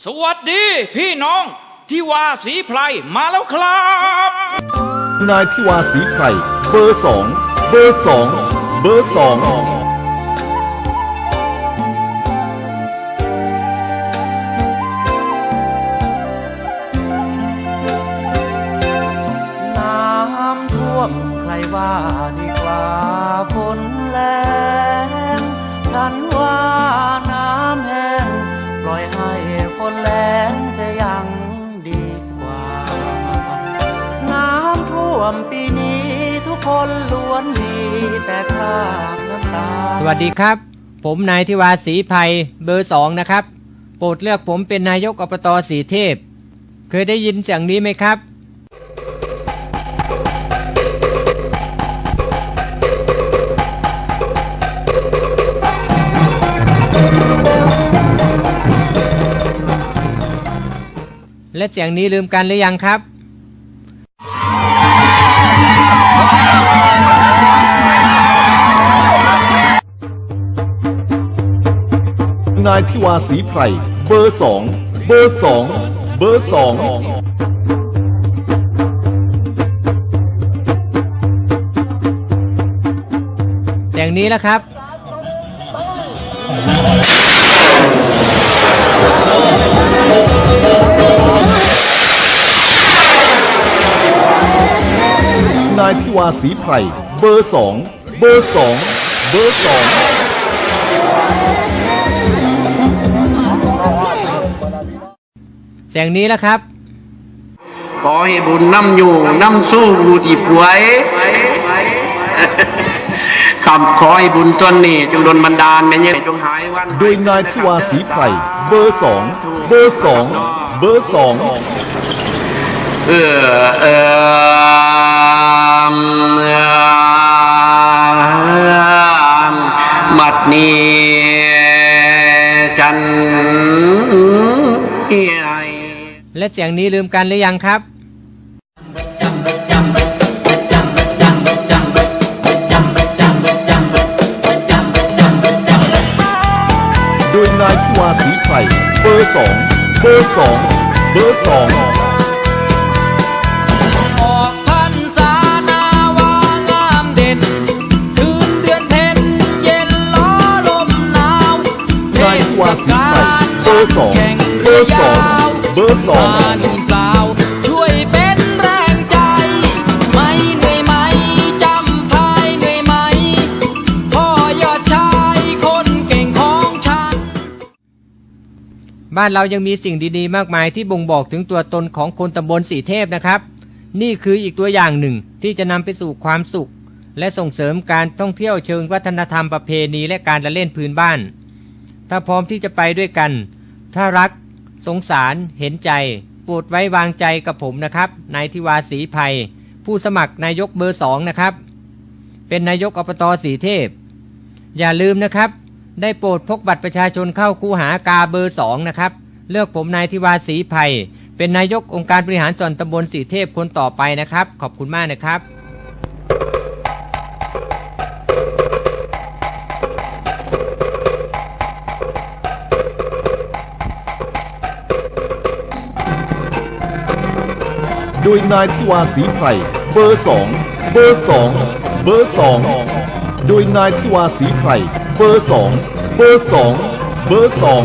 สวัสดีพี่น้องที่ว่าสีไพรมาแล้วครับ นายทิวาสีไพรเบอร์สองเบอร์สองเบอร์สองน้ำท่วมใครว่าดีกว่าฝนแรงฉันว่าน้ำแห้ง นล้วนมีแต่คราบน้ำตา สวัสดีครับ ผมนายทิวาสีภัยเบอร์สองนะครับ โปรดเลือกผมเป็นนายกอบตสีเทพ เคยได้ยินเสียงนี้ไหมครับและเสียงนี้ลืมกันหรือยังครับ นายทิวาสีไพรเบอร์สองเบอร์สองเบอร์สองเสียงนี้แล้วครับนายทิวาสีไพรเบอร์สองเบอร์สองเบอร์สอง เสียงนี้แล้วครับ ขอให้บุญนำอยู่นำสู้อยู่ที่ป่วยคำขอให้บุญส่วนนี้จงดลบันดาลแม่เนี่ยจงหายวันโดยนายทิวาสีไพรเบอร์สองเบอร์สองเบอร์สองเออเออมัดนี้จันใหญ่ และเสียงนี้ลืมกันหรือยังครับโดยนายทิวาสีไพรเบอร์สองเบอร์สองเบอร์สองออกพรรษานาวางามเด่นคืนเดือนเพ็ญเย็นล้อลมหนาวนายทิวาสีไพรเบอร์สองเบอร์สอง เบอร์สองมาหนุ่มสาวช่วยเป็นแรงใจ ไม่เหนื่อยไหมจำพายเหนื่อยไหมพ่อยอดชายคนเก่งของฉัน บ้านเรายังมีสิ่งดีๆ มากมายที่บ่งบอกถึงตัวตนของคนตำบลสีเทพนะครับ นี่คืออีกตัวอย่างหนึ่งที่จะนำไปสู่ความสุข และส่งเสริมการท่องเที่ยวเชิงวัฒนธรรมประเพณีและการละเล่นพื้นบ้าน ถ้าพร้อมที่จะไปด้วยกัน ถ้ารัก สงสารเห็นใจโปรดไว้วางใจกับผมนะครับนายทิวาสีภัย ผู้สมัครนายกเบอร์สองนะครับ เป็นนายกอบตสีเทพ อย่าลืมนะครับ ได้โปรดพกบัตรประชาชนเข้าคูหากาเบอร์สองนะครับ เลือกผมนายทิวาสีภัย เป็นนายกองค์การบริหารส่วนตำบลสีเทพคนต่อไปนะครับ ขอบคุณมากนะครับ โดยนายทิวาสีไพรเบอร์สองเบอร์สองเบอร์สองโดยนายทิวาสีไพรเบอร์สองเบอร์สองเบอร์สอง